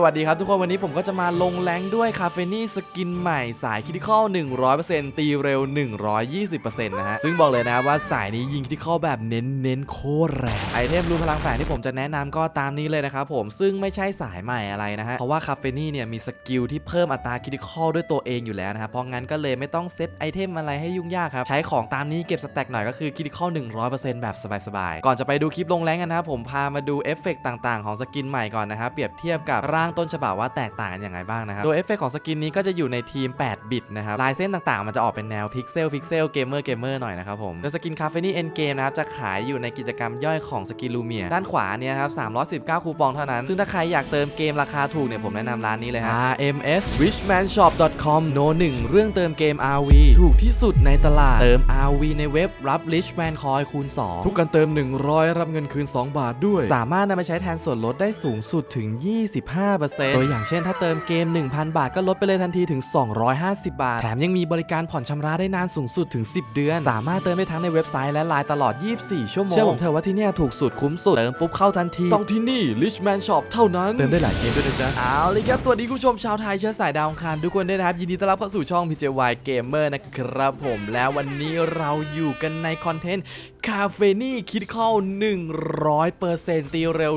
สวัสดีครับทุกคนวันนี้ผมก็จะมาลงแรงด้วยคาเฟนี่สกินใหม่สายคิติคอล 100%ตีเร็ว 120%นะฮะ ซึ่งบอกเลยนะว่าสายนี้ยิงคิติคอลแบบเน้นเน้นโคตรแรงไอเทมรูนพลังแฝงที่ผมจะแนะนำก็ตามนี้เลยนะครับผมซึ่งไม่ใช่สายใหม่อะไรนะฮะ เพราะว่าคาเฟนี่เนี่ยมีสกิลที่เพิ่มอัตราคิติคอลด้วยตัวเองอยู่แล้วนะครับเพราะงั้นก็เลยไม่ต้องเซตไอเทมอะไรให้ยุ่งยากครับใช้ของตามนี้เก็บสแต็กหน่อยก็คือคิติคอล 100%แบบสบายๆก่อนจะไปดูคลิปลงแรงกันนะครับผมพามาดูเอฟเฟกต์ต่างๆของสกินใหม่ก่อนนะครับเปรียบเทียบกับร่างต้นฉบับว่าแตกต่างกันอย่างไรบ้างนะครับ โดยเอฟเฟกต์ของสกินนี้ก็จะอยู่ในทีม 8 บิตนะครับ ลายเส้นต่างๆ มันจะออกเป็นแนวพิกเซลพิกเซลเกมเมอร์เกมเมอร์หน่อยนะครับผมโดยสกินคาเฟนี่เอ็นเกมนะครับจะขายอยู่ในกิจกรรมย่อยของสกินลูเมียด้านขวาเนี่ยครับ319 คูปองเท่านั้น ซึ่งถ้าใครอยากเติมเกมราคาถูกเนี่ยผมแนะนำร้านนี้เลยฮะ RMS richmanshop.com โนหนึ่งเรื่องเติมเกม RV ถูกที่สุดในตลาดเติม RV ในเว็บรับ richman coin คูณ 2 ทุกการเติม 100 รับเงินคืน 2 บาทด้วย สามารถนำไปใช้แทนส่วนลดได้สูงสุดถึง 25%ตัวอย่างเช่นถ้าเติมเกม 1,000 บาทก็ลดไปเลยทันทีถึง 250 บาท แถมยังมีบริการผ่อนชำระได้นานสูงสุดถึง 10 เดือน สามารถเติมได้ทั้งในเว็บไซต์และไลน์ตลอด 24 ชั่วโมง เชื่อผมเถอะว่าที่เนี่ยถูกสุดคุ้มสุด เติมปุ๊บเข้าทันที ต้องที่นี่ Richman Shop เท่านั้น เติมได้หลายเกมด้วยนะจ๊ะ เอาเลยครับ สวัสดีคุณผู้ชมชาวไทยเชื้อสายดาวอังคารทุกคนด้วยนะครับ ยินดีต้อนรับเข้าสู่ช่อง PJY Gamer นะครับผม แล้ววันนี้เราอยู่กันในคอนเทนต์คาเฟนี่คิดเข้า 100%ตีเร็ว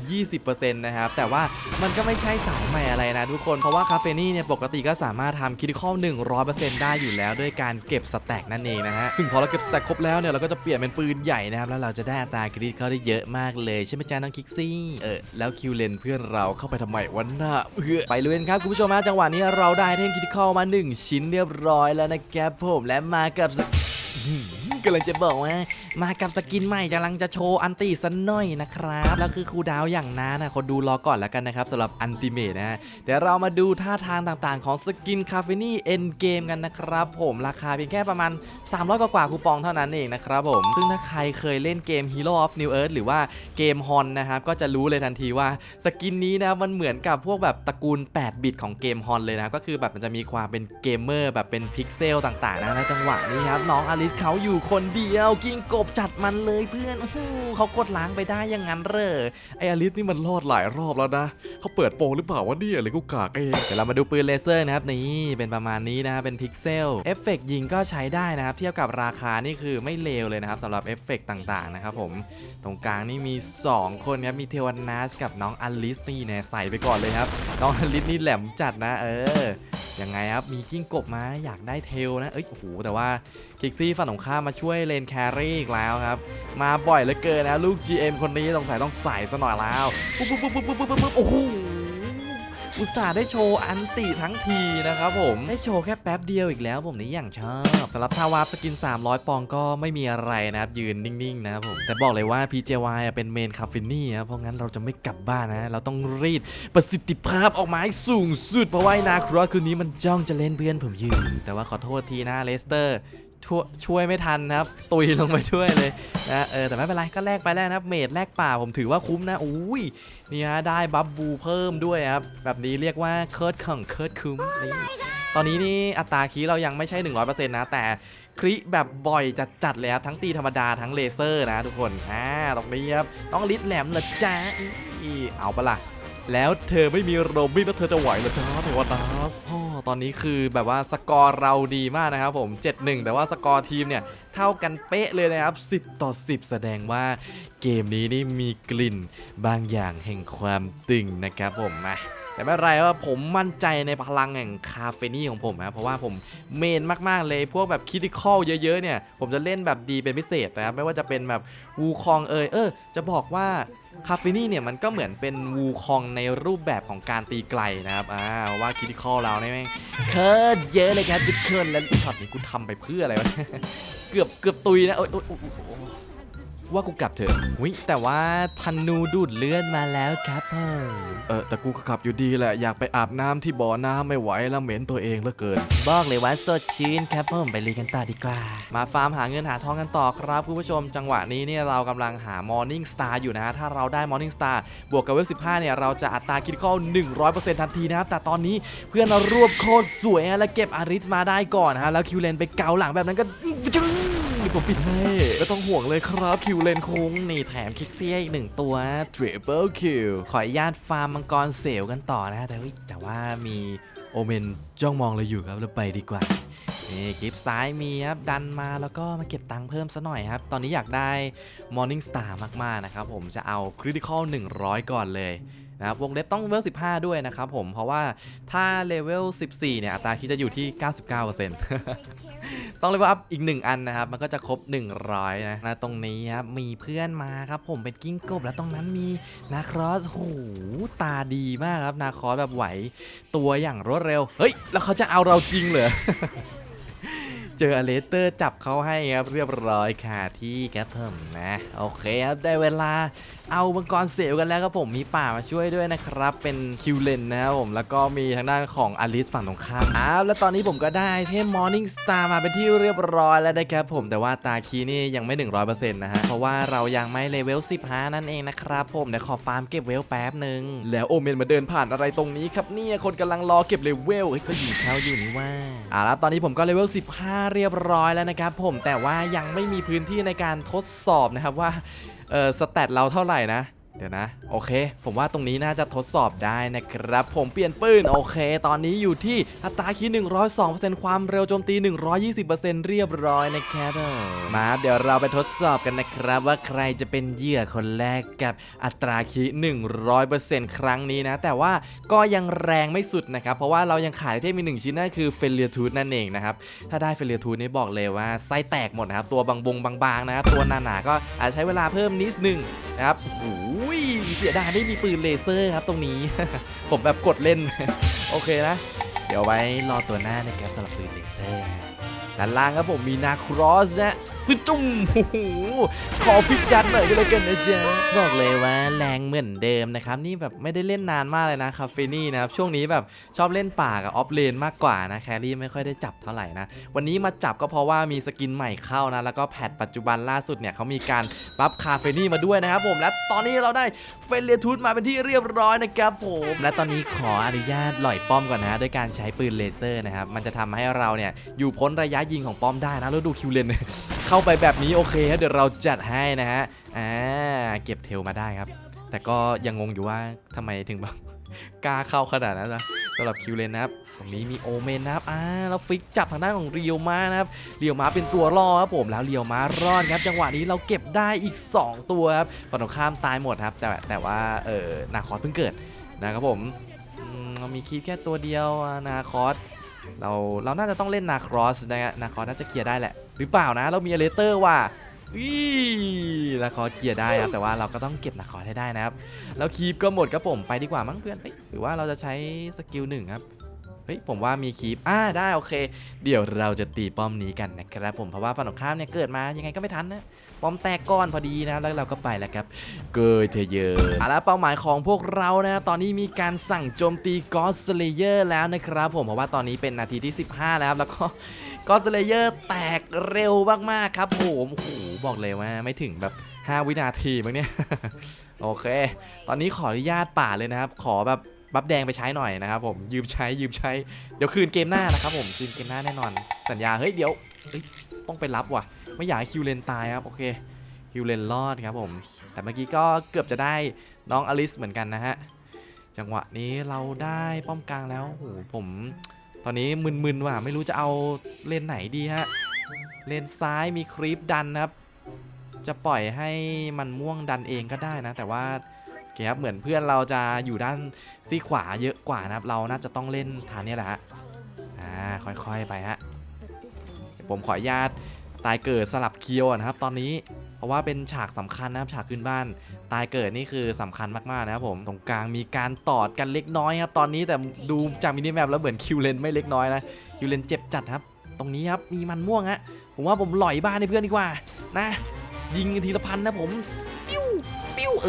120%นะครับแต่ว่ามันก็ไม่ใช่สายใหม่อะไรนะทุกคนเพราะว่าคาเฟนี่เนี่ยปกติก็สามารถทำคิดเข้า 100%ได้อยู่แล้วด้วยการเก็บสแต็กนั่นเองนะฮะซึ่งพอเราเก็บสแต็กครบแล้วเนี่ยเราก็จะเปลี่ยนเป็นปืนใหญ่นะครับแล้วเราจะได้อัตราคริตเข้าได้เยอะมากเลยใช่ไหมจ๊ะน้องคิกซี่เออแล้วคิวเลนเพื่อนเราเข้าไปทำไมวันหน้าเพื่อไปเลุยนครับคุณผู้ชมฮะจังหวะนี้เราได้เทมคิดเข้ามา 1 ชิ้นเรียบร้อยแล้วนะครับผมและมากับ กำลังจะบอกว่า มากับสกินใหม่กำลังจะโชว์อันติสันหน่อยนะครับ แล้วคือครูดาวอย่างนานนะคนดูรอก่อนแล้วกันนะครับสำหรับอันติเมทนะฮะเดี๋ยวเรามาดูท่าทางต่างๆ ของสกินคาเฟนี่เอ็นเกมกันนะครับ ผมราคาเพียงแค่ประมาณ 300 กว่ากว่าคูปองเท่านั้นเองนะครับผม ซึ่งถ้าใครเคยเล่นเกม Hero of New Earth หรือว่าเกมฮอนนะครับก็จะรู้เลยทันทีว่าสกินนี้นะมันเหมือนกับพวกแบบตระกูล 8 บิตของเกมฮอนเลยนะก็คือแบบมันจะมีความเป็นเกมเมอร์แบบเป็นพิกเซลต่างๆนะจังหวะนี้ครับน้องอลิสเขาอยู่คนเดียวกิ้งกบจัดมันเลยเพื่อนโอ้โหเขากดล้างไปได้อยังงั้นเหรอไออลิสนี่มันรอดหลายรอบแล้วนะเขาเปิดโปงหรือเปล่าวะเนี่ยหรือกูกากเองเดี๋ยวเรามาดูปืนเลเซอร์นะครับนี่เป็นประมาณนี้นะครับเป็นพิกเซลเอฟเฟกยิงก็ใช้ได้นะครับ เทียบกับราคานี่คือไม่เลวเลยนะครับสำหรับเอฟเฟกต่างๆนะครับผมตรงกลางนี่มี 2 คนครับมีเทวันนัสกับน้องอลิสนี่เนี่ยใส่ไปก่อนเลยครับน้องอลิสนี่แหลมจัดนะ เออยังไงครับมีกิ้งกบมาอยากได้เทลนะเอ้ยโอ้โหแต่ว่าคิกซี่ฝั่งของข้ามมาช่วยเลนแครี่อีกแล้วครับ มาบ่อยเหลือเกินนะลูก GM คนนี้สงสัยต้องใส่ซะหน่อยแล้วปุ๊บปุ๊บปุ๊บปุ๊บปุ๊บปุ๊บปุ๊บโอ้โหอุตส่าห์ได้โชว์อันติทั้งทีนะครับผมได้โชว์แค่แป๊บเดียวอีกแล้วผมนี่อย่างชอบสำหรับทาวาสกิน 300 ปองก็ไม่มีอะไรนะครับ ยืนนิ่งๆนะครับผมแต่บอกเลยว่า PJY เป็นเมนคาเฟนี่ครับเพราะงั้นเราจะไม่กลับบ้านนะ เราต้องรีดประสิทธิภาพออกมาให้สูงสุดเพราะว่านาครอสคืนนี้มันจ้องจะเล่นเพื่อนผมยืนแต่ว่าขอโทษทีนะเลสเตอร์ ช่วยช่วยไม่ทันนะครับ ตุยลงไปด้วยเลยนะเออแต่ไม่เป็นไรก็แลกไปแล้วนะครับเมดแลกป่าผมถือว่าคุ้มนะอุ้ยนี่ฮะได้บัฟบูเพิ่มด้วยครับแบบนี้เรียกว่าเคิร์ดขังเคิร์ดคุ้มนี่ตอนนี้นี่อัตราคีเรายังไม่ใช่ 100%นะแต่คริแบบบ่อยจัดๆเลยครับทั้งตีธรรมดาทั้งเลเซอร์นะทุกคนอ่าตรงนี้ครับต้องลิดแหลมเหรอจ้าอีเอาปะล่ะ แล้วเธอไม่มีโรบินแล้วเธอจะไหวเหรอจ้าเทวดาสอ๋อตอนนี้คือแบบว่าสกอร์เราดีมากนะครับผม 7-1 แต่ว่าสกอร์ทีมเนี่ยเท่ากันเป๊ะเลยนะครับ 10 ต่อ 10 แสดงว่าเกมนี้นี่มีกลิ่นบางอย่างแห่งความตึงนะครับผมมา แต่ไม่ไรว่าผมมั่นใจในพลังแห่งคาเฟนี่ของผมนะครับเพราะว่าผมเมนมากๆเลยพวกแบบคิติคอลเยอะๆเนี่ยผมจะเล่นแบบดีเป็นพิเศษนะครับไม่ว่าจะเป็นแบบวูคองเอยเออจะบอกว่าคาเฟนี่เนี่ยมันก็เหมือนเป็นวูคองในรูปแบบของการตีไกลนะครับอ่าว่าคิติคอลเราเนี่ยแม่งเคิร์ดเยอะเลยครับทุกคนแล้วช็อตนี้กูทำไปเพื่ออะไรวะเกือบเกือบตุยนะโอ๊ย ว่ากูกลับเถอะวิแต่ว่าธนูดูดเลือดมาแล้วครับเพิ่มเออแต่กูก็ขับอยู่ดีแหละอยากไปอาบน้ำที่บ่อน้ำไม่ไหวแล้วเหม็นตัวเองเหลือเกิน บอกเลยว่าสดชื่นครับผมไปเรียนกันต่อดีกว่า มาฟาร์มหาเงินหาทองกันต่อครับคุณผู้ชมจังหวะนี้เนี่ยเรากำลังหา Morning Star อยู่นะฮะถ้าเราได้ Morning Star บวกกับเวล15 เนี่ยเราจะอัตราคิดข้อ100%ทันทีนะครับแต่ตอนนี้เพื่อนเรารวบโคตรสวยฮะและเก็บอาริสมาได้ก่อนฮะแล้วคิวเลนไปเกาหลังแบบนั้นก็จึ้งดี๋ยว ผมปิดให้ไม่ต้องห่วงเลยครับคิวเลนคงนี่แถมคิกเซียอีกหนึ่งตัว Triple Kill ขออนุญาตฟาร์มมังกรเสวกันต่อนะแต่แต่ว่ามีโอเมนจ้องมองเราอยู่ครับแล้วไปดีกว่านี่คลิปซ้ายมีครับดันมาแล้วก็มาเก็บตังค์เพิ่มซะหน่อยครับ ตอนนี้อยากได้ Morning Star มากๆนะครับผมจะเอา Critical 100 ก่อนเลยนะครับวงเล็บต้องเลเวล 15 ด้วยนะครับผมเพราะว่าถ้าเลเวล 14 เนี่ยอัตราคิดจะอยู่ที่ 99% ต้องเลเวลอัพอีก 1 อันนะครับ มันก็จะครบ 100 นะนะตรงนี้ครับ มีเพื่อนมาครับ ผมเป็นกิ้งกบแล้วตรงนั้นมีนาครอสโหตาดีมากครับ นาครอสแบบไหวตัวอย่างรวดเร็ว เฮ้ย แล้วเขาจะเอาเราจริงเหรอ เจออเลสเตอร์จับเขาให้ครับเรียบร้อยค่ะที่ครับผมนะโอเคครับได้เวลาเอามังกรเสวกันแล้วครับผมมีป่ามาช่วยด้วยนะครับ เป็นคิวเลนนะครับผมแล้วก็มีทางด้านของอลิสฝั่งตรงข้ามอ้าวแล้วตอนนี้ผมก็ได้เทมมอร์นิ่งสตาร์มาเป็นที่เรียบร้อยแล้วนะครับผมแต่ว่าตาคีนี่ยังไม่ 100%นะฮะเพราะว่าเรายังไม่เลเวล15 นั่นเองนะครับผมเดี๋ยวขอฟาร์มเก็บเวลแป๊บหนึ่งแล้วโอเมนมาเดินผ่านอะไรตรงนี้ครับเนี่ยคนกำลังรอเก็บเลเวลเฮ้ยก็ยิงเขาอยู่นี่ว่าอ่าแล้วตอนนี้ผมก็เลเวล15เรียบร้อยแล้วนะครับผมแต่ว่ายังไม่มีพื้นที่ในการทดสอบนะครับว่าเออสแตทเราเท่าไหร่นะ เดี๋ยวนะ โอเค ผมว่าตรงนี้น่าจะทดสอบได้นะครับ ผมเปลี่ยนปืน โอเค ตอนนี้อยู่ที่อัตราคี102%ความเร็วโจมตี 120%เรียบร้อยนะครับมาเดี๋ยวเราไปทดสอบกันนะครับ ว่าใครจะเป็นเหยื่อคนแรกกับอัตราคี100%ครั้งนี้นะ แต่ว่าก็ยังแรงไม่สุดนะครับ เพราะว่าเรายังขาดไอเทมมีหนึ่งชิ้นนั่นคือเฟลเลียทูดนั่นเองนะครับ ถ้าได้เฟลเลียทูดนี่บอกเลยว่าไส้แตกหมดนะครับ ตัวบางบงบางๆนะครับ ตัวหนาๆก็อาจจะใช้เวลาเพิ่มนิดนึงนะครับโอ้้ยเสียดายไม่มีปืนเลเซอร์ครับตรงนี้ ผมแบบกดเล่น โอเคนะ เดี๋ยวไว้รอตัวหน้านะครับสำหรับปืนเลเซอร์ด้านล่างครับผมมีนาครอสนะ ปึ๊ดจุ่มโอ้โหขอพิกยัดหน่อยก็แล้วกันนะจ๊ะบอกเลยว่าแรงเหมือนเดิมนะครับนี่แบบไม่ได้เล่นนานมากเลยนะคาเฟนี่นะครับช่วงนี้แบบชอบเล่นป่ากับออฟเลนมากกว่านะแครี่ไม่ค่อยได้จับเท่าไหร่นะวันนี้มาจับก็เพราะว่ามีสกินใหม่เข้านะแล้วก็แพทปัจจุบันล่าสุดเนี่ยเขามีการบัฟคาเฟนี่มาด้วยนะครับผมและตอนนี้เราได้เฟลเลียทูดมาเป็นที่เรียบร้อยนะครับผมและตอนนี้ขออนุญาตหล่อยป้อมก่อนนะด้วยการใช้ปืนเลเซอร์นะครับมันจะทำให้เราเนี่ยอยู่พ้นระยะยิงของป้อมได้นะแล้วดูคิวเลนเข้าาไปแบบนี้โอเคครับเดี๋ยวเราจัดให้นะฮะอ่าเก็บเทลมาได้ครับ แต่ก็ยังงงอยู่ว่าทำไมถึงแบบกล้าเข้าขนาดนั้นนะสำหรับคิวเลนนะครับตรงนี้มีโอเมนนะครับอ่าแล้วฟิกจับทางด้านของเรียวมานะครับเรียวมาเป็นตัวล่อครับผมแล้วเรียวมารอดครับ จังหวะนี้เราเก็บได้อีก 2 ตัวครับฝั่งตรงข้ามตายหมดครับ แต่แต่ว่าเออนาคอสเพิ่งเกิดนะครับผมมเรามีคีปแค่ตัวเดียวนาคอสเราเราน่าจะต้องเล่นนาครอสนะฮะนาคอสน่าจะเคลียร์ได้แหละ หรือเปล่านะ เรามีอเลเตอร์ว่ะอีนาคอสเคลียร์ได้ครับแต่ว่าเราก็ต้องเก็บนาคอสให้ได้นะครับแล้วคีปก็หมดครับผมไปดีกว่ามั้งเพื่อนหรือว่าเราจะใช้สกิลหนึ่งครับ เฮ้ยผมว่ามีคีปอ่าได้โอเค เดี๋ยวเราจะตีป้อมนี้กันนะครับผมเพราะว่าฝั่งตรงข้ามเนี่ยเกิดมายังไงก็ไม่ทันนะป้อมแตกก้อนพอดีนะแล้วเราก็ไปแล้วครับ เกยเธอเยอะอะแล้วเป้าหมายของพวกเรานะครับตอนนี้มีการสั่งโจมตีกอสเลเยอร์แล้วนะครับผมเพราะว่าตอนนี้เป็นนาทีที่ 15 แล้วครับแล้วก็กอสเลเยอร์แตกเร็วมากๆครับผมโอ้โหบอกเลยว่าไม่ถึงแบบ 5 วินาทีมั้งเนี่ยโอเค ตอนนี้ขออนุญาตป่าเลยนะครับ ขอแบบ บัฟแดงไปใช้หน่อยนะครับผมยืมใช้ยืมใช้ เดี๋ยวคืนเกมหน้านะครับผมคืนเกมหน้าแน่นอน สัญญาเฮ้ยเดี๋ยวต้องไปรับว่ะ ไม่อยากให้คิวเลนตายครับโอเคคิวเลนรอดครับผม แต่เมื่อกี้ก็เกือบจะได้น้องอลิสเหมือนกันนะฮะจังหวะนี้เราได้ป้อมกลางแล้วโอ้โหผมตอนนี้มึนๆว่ะไม่รู้จะเอาเลนไหนดีฮะเลนซ้ายมีครีปดันครับ จะปล่อยให้มันม่วงดันเองก็ได้นะ แต่ว่า คครับเหมือนเพื่อนเราจะอยู่ด้านซีขวาเยอะกว่านะครับ เราน่าจะต้องเล่นทางนี้แหละฮะอ่าค่อยๆไปฮะผมขออนุญาตตายเกิดสลับเคียวก่อนะครับ ตอนนี้เพราะว่าเป็นฉากสำคัญนะครับฉากขึ้นบ้าน ตายเกิดนี่คือสำคัญมากๆนะครับผมตรงกลางมีการตอดกันเล็กน้อยครับตอนนี้แต่ดูจากมินิแมปแล้วเหมือนคิวเลนไม่เล็กน้อยนะคิวเลนเจ็บจัดครับ ตรงนี้ครับมีมันม่วงฮะผมว่าผมหล่อยบ้านให้เพื่อนดีกว่านะ ยิงกันทีละพันนะผม เอ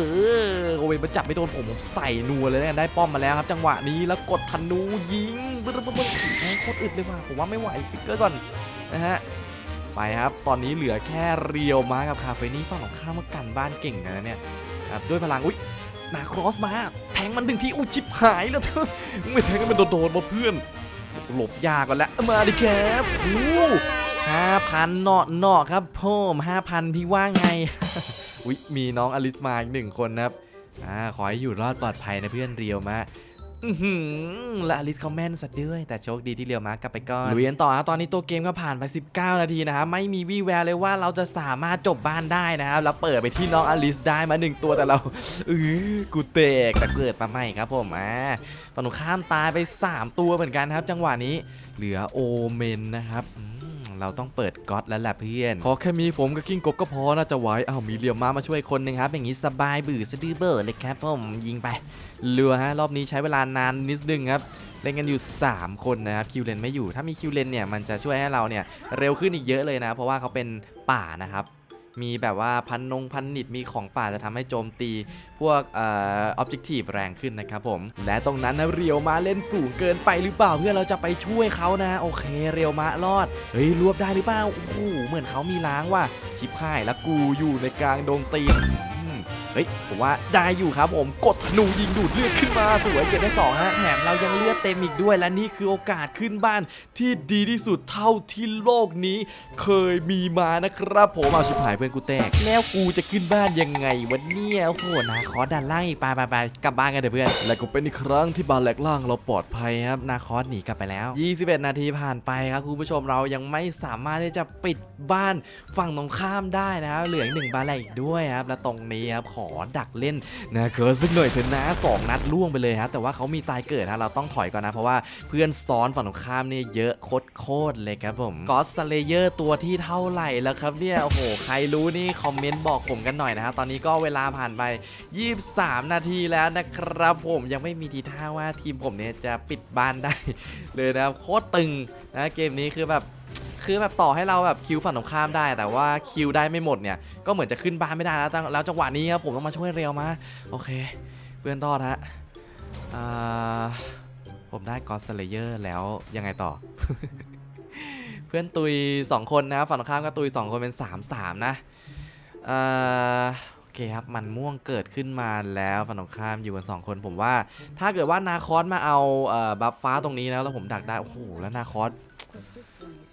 อโอ้ยมันจับไม่โดนผมผมใส่นัวเลยนะได้ป้อมมาแล้วครับ จังหวะนี้แล้วกดธนูยิงบึ้มบึ้มบึ้มแม่งโคตรอึดเลยว่ะผมว่าไม่ไหวฟิกเกอร์ก่อนนะฮะไปครับ ตอนนี้เหลือแค่เรียวมากับคาเฟนี่ฝั่งของข้ามากันบ้านเก่งนะเนี่ยครับด้วยพลังอุ้ยนาครอสมาแทงมันถึงที่อุ้ยชิบหายแล้วเธอไม่แทงกันมันโดนๆมาเพื่อนหลบยากก่อนแล้วมาดิครับห้าพันเนาะเนาะครับพ่มห้าพันพี่ว่าไง อุ๊ยมีน้องอลิสมาอีกหนึ่งคนนะครับอ่าขอให้อยู่รอดปลอดภัยนะเพื่อนเรียวมะอื้อหือและอลิสเขาแม่นสัตว์ด้วยแต่โชคดีที่เรียวมากลับไปก่อนลุยกันต่อครับตอนนี้ตัวเกมก็ผ่านไป 19 นาทีนะครับไม่มีวี่แววเลยว่าเราจะสามารถจบบ้านได้นะครับแล้วเปิดไปที่น้องอลิสได้มาหนึ่งตัวแต่เราเออกูเตกแต่เกิดมาใหม่ครับผมอ่าฝั่งตรงข้ามตายไป 3 ตัวเหมือนกันครับ จังหวะนี้เหลือโอเมนนะครับ เราต้องเปิดก๊อตแล้วแหละเพื่อน ขอแค่มีผมกับกิ้งกบก็พอน่าจะไหวอ้าวมีเรียมมามาช่วยคนหนึ่งครับ อย่างนี้สบายบื่อสะดือเบอร์เลยครับผมยิงไปเรือฮะรอบนี้ใช้เวลานานนิดนึงครับเล่นกันอยู่ 3 คนนะครับคิวเลนไม่อยู่ถ้ามีคิวเลนเนี่ยมันจะช่วยให้เราเนี่ยเร็วขึ้นอีกเยอะเลยนะ เพราะว่าเขาเป็นป่านะครับ มีแบบว่าพันนงพันนิดมีของป่าจะทำให้โจมตี พวกเอ่อออบเจกตีฟแรงขึ้นนะครับผม และตรงนั้นนะเรียวมาเล่นสูงเกินไปหรือเปล่าเพื่อเราจะไปช่วยเขานะ โอเคเรียวมารอดเฮ้ยรวบได้หรือเปล่าโอ้โหเหมือนเขามีล้างว่ะชิบหายแล้วกูอยู่ในกลางดงตีน เฮ้ยผมว่าได้อยู่ครับผมกดธนูยิงดูดเลือดขึ้นมาสวยเก็บได้สองฮะแถมเรายังเลือดเต็มอีกด้วยและนี่คือโอกาสขึ้นบ้านที่ดีที่สุดเท่าที่โลกนี้ เคยมีมานะครับผมเอาชิบหายเพื่อนกูแตกแล้วกูจะขึ้นบ้านยังไงวันนี้โอ้โหนาคอสดันล่างอีกไปไปไปกลับบ้านกันเถอะเพื่อนและก็เป็นอีกครั้งที่บานแหลกล่างเราปลอดภัยครับนาคอสหนีกลับไปแล้ว 21 นาทีผ่านไปครับคุณผู้ชมเรายังไม่สามารถที่จะปิดบ้านฝั่งตรงข้ามได้นะครับเหลืออีกหนึ่งบาแหลกอีกด้วยครับและตรงนี้ครับดักเล่นนะเคิร์สักหน่อยเถอะนะสองนัดล่วงไปเลยครับแต่ว่าเขามีตายเกิดนะเราต้องถอยก่อนนะ เพราะว่าเพื่อนซ้อนฝั่งตรงข้ามเนี่ยเยอะโคตรๆเลยครับผมกอสเลเยอร์ตัวที่เท่าไหร่แล้วครับเนี่ยโอ้โหใครรู้นี่คอมเมนต์บอกผมกันหน่อยนะครับตอนนี้ก็เวลาผ่านไป 23 นาทีแล้วนะครับผมยังไม่มีทีท่าว่าทีมผมเนี่ยจะปิดบ้านได้ เลยนะโคตรตึงนะเกมนี้คือแบบ คือแบบต่อให้เราแบบคิวฝั่งตรงข้ามได้ แต่ว่าคิวได้ไม่หมดเนี่ยก็เหมือนจะขึ้นบ้านไม่ได้แล้วแล้วจังหวะนี้ครับผมต้องมาช่วยเร็วมาโอเค เพื่อนรอดฮะผมได้กอสเลเยอร์แล้วยังไงต่อ เพื่อนตุย 2 คนนะครับฝั่งตรงข้ามก็ตุย 2 คนเป็น 3 3 นะเอ่อโอเคครับมันม่วงเกิดขึ้นมาแล้วฝั่งตรงข้ามอยู่กัน 2 คนผมว่า ถ้าเกิดว่านาคอสมาเอาเออบัฟฟ้าตรงนี้นะแล้วผมดักได้โอ้โหแล้วนาคอส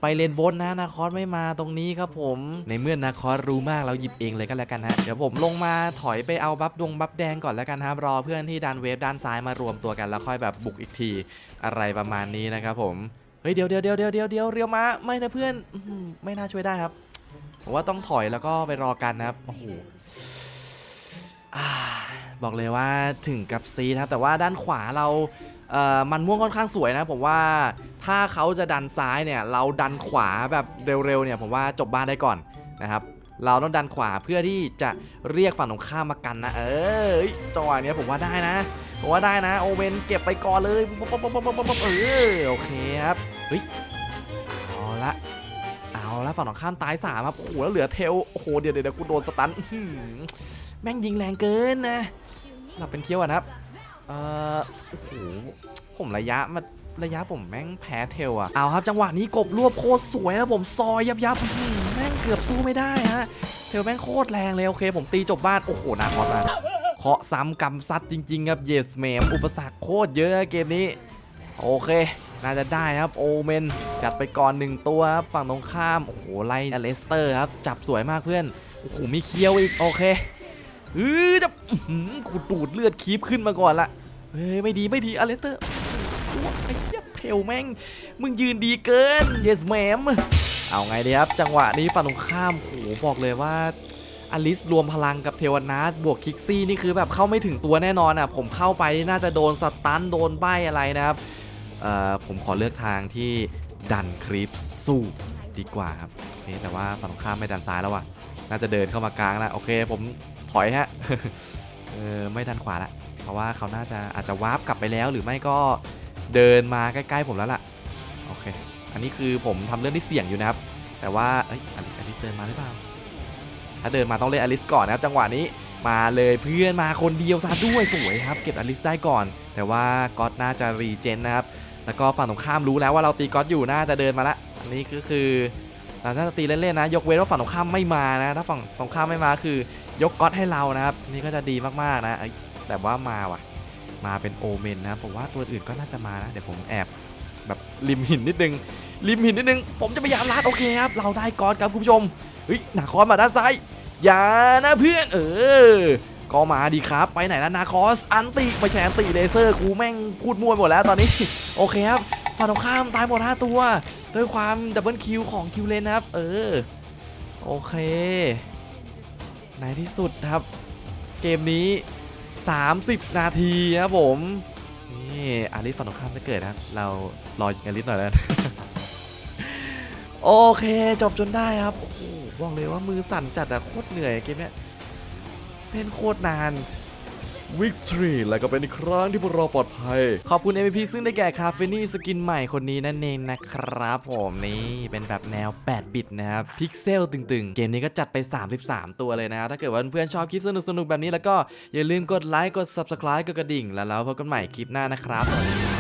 ไปเลนบนนะนาคอสไม่มาตรงนี้ครับผม ในเมื่อนาคอสรู้มากเราหยิบเองเลยก็แล้วกันฮะเดี๋ยวผมลงมาถอยไปเอาบัฟดงบัฟแดงก่อนแล้วกันครับรอเพื่อนที่ดันเวฟด้านซ้ายมารวมตัวกันแล้วค่อยแบบบุกอีกทีอะไรประมาณนี้นะครับผมเฮ้ยเดี๋ยวเดี๋ยวเดี๋ยวเดี๋ยวเดี๋ยวเดี๋ยวเรียวมาไม่นะเพื่อนไม่น่าช่วยได้ครับผมว่าต้องถอยแล้วก็ไปรอกันนะครับโอ้โหบอกเลยว่าถึงกับซีดครับแต่ว่าด้านขวาเรา มันม่วงค่อนข้างสวยนะผมว่าถ้าเขาจะดันซ้ายเนี่ยเราดันขวาแบบเร็วๆเนี่ยผมว่าจบบ้านได้ก่อนนะครับเราต้องดันขวาเพื่อที่จะเรียกฝั่งตรงข้ามมากันนะ เออเอ้ยจังหวะเนี้ยผมว่าได้นะผมว่าได้นะ โอเวนเก็บไปก่อนเลยป๊บป๊บป๊บป๊บป๊บเออโอเคครับเฮ้ยเอาละเอาละฝั่งตรงข้ามตายสามครับโอ้โหแล้วเหลือเทลโอ้โหเดี๋ยวเดี๋ยวกูโดนสตันแม่งยิงแรงเกินนะหลับเป็นเคี้ยวอะนะครับ เออโอ้โหผมระยะมันระยะผมแม่งแพ้เทลอะเอาครับจังหวะนี้กบรวบโคตรสวยนะผมซอยยับยับแม่งเกือบสู้ไม่ได้ฮะเทลแม่งโคตรแรงเลยโอเค ผมตีจบบ้านโอ้โหนาคอสมาเคาะซ้ำกำซัดจริงๆครับเยสแมมอุปสรรคโคตรเยอะเกมนี้ โอเค น่าจะได้ครับโอเมนจัดไปก่อนหนึ่งตัวครับฝั่งตรงข้ามโอ้โหไล่เลสเตอร์ครับจับสวยมากเพื่อนโอ้โหมีเคียวอีกโอเค เออจะกูดูดเลือดคีบขึ้นมาก่อนละเฮ้ยไม่ดีไม่ดีอเลสเตอร์ไอ้เหี้ยเทลแม่ง มึงยืนดีเกิน yes ma'am เอาไงดีครับ จังหวะนี้ฝั่งตรงข้ามโอ้โหบอกเลยว่าอลิสรวมพลังกับเทวนาทบวกคิกซี่นี่คือแบบเข้าไม่ถึงตัวแน่นอนอะ ผมเข้าไปน่าจะโดนสตันโดนใบอะไรนะครับผมขอเลือกทางที่ดันคลิปสู้ดีกว่าครับโอเคแต่ว่าฝั่งตรงข้ามไม่ดันซ้ายแล้วว่ะน่าจะเดินเข้ามากลางแล้วโอเคผม อยฮะเออไม่ดันขวาละ เพราะว่าเขาน่าจะอาจจะวาร์ปกลับไปแล้ว หรือไม่ก็เดินมาใกล้ๆผมแล้วล่ะโอเค อันนี้คือผมทำเรื่องที่เสี่ยงอยู่นะครับ แต่ว่าเอ้ยอลิสเดินมาหรือเปล่าถ้าเดินมาต้องเล่นอลิสก่อนนะครับ จังหวะนี้มาเลยเพื่อนมาคนเดียวซะด้วยสวยครับ เก็บอลิสได้ก่อน แต่ว่าก็อตน่าจะรีเจนนะครับแล้วก็ฝั่งตรงข้ามรู้แล้วว่าเราตีก็อตอยู่น่าจะเดินมาละอันนี้ก็คือ เราน่าจะตีเล่นๆนะ ยกเว้นว่าฝั่งตรงข้ามไม่มานะ ถ้าฝั่งตรงข้ามไม่มาคือยกก็อตให้เรานะครับ นี่ก็จะดีมากๆนะเอ้ยแต่ว่ามาว่ะ มาเป็นโอเมนนะผมว่าตัวอื่นก็น่าจะมานะ เดี๋ยวผมแอบแบบริมหินนิดนึง ริมหินนิดนึง ผมจะพยายามลาดโอเคครับ เราได้ก๊อดครับคุณผู้ชมเฮ้ยนาคอสมาด้านซ้าย อย่านะเพื่อน เออ ก็มาดีครับ ไปไหนแล้วนาคอส อันติไม่ใช่อันติเลเซอร์กูแม่งพูดมั่วหมดแล้วตอนนี้ โอเคครับ ฝั่งตรงข้ามตายหมด 5 ตัว ด้วยความดับเบิลคิวของคิวเลนนะครับ เออ โอเค ในที่สุดครับ เกมนี้ 30 นาทีครับผม นี่อาริสฝั่งตรงข้ามจะเกิดนะครับเรารอยิงอาริสหน่อยแล้วโอเค จบจนได้ครับ โอ้โหบอกเลยว่ามือสั่นจัดอะโคตรเหนื่อยเกมเนี้ยเล่นโคตรนาน วิกตรีและก็เป็นอีกครั้งที่พวกเราปลอดภัย ขอบคุณ MVP ซึ่งได้แก่คาเฟนี่สกินใหม่คนนี้นั่นเองนะครับผมนี่เป็นแบบแนว 8 บิตนะครับพิกเซลตึงๆ เกมนี้ก็จัดไป 33 ตัวเลยนะครับถ้าเกิดว่าเพื่อนๆชอบคลิปสนุกๆ แบบนี้แล้วก็อย่าลืมกดไลค์กด Subscribe กดกระดิ่ง แล้วเราพบกันใหม่คลิปหน้านะครับสวัสดีครับ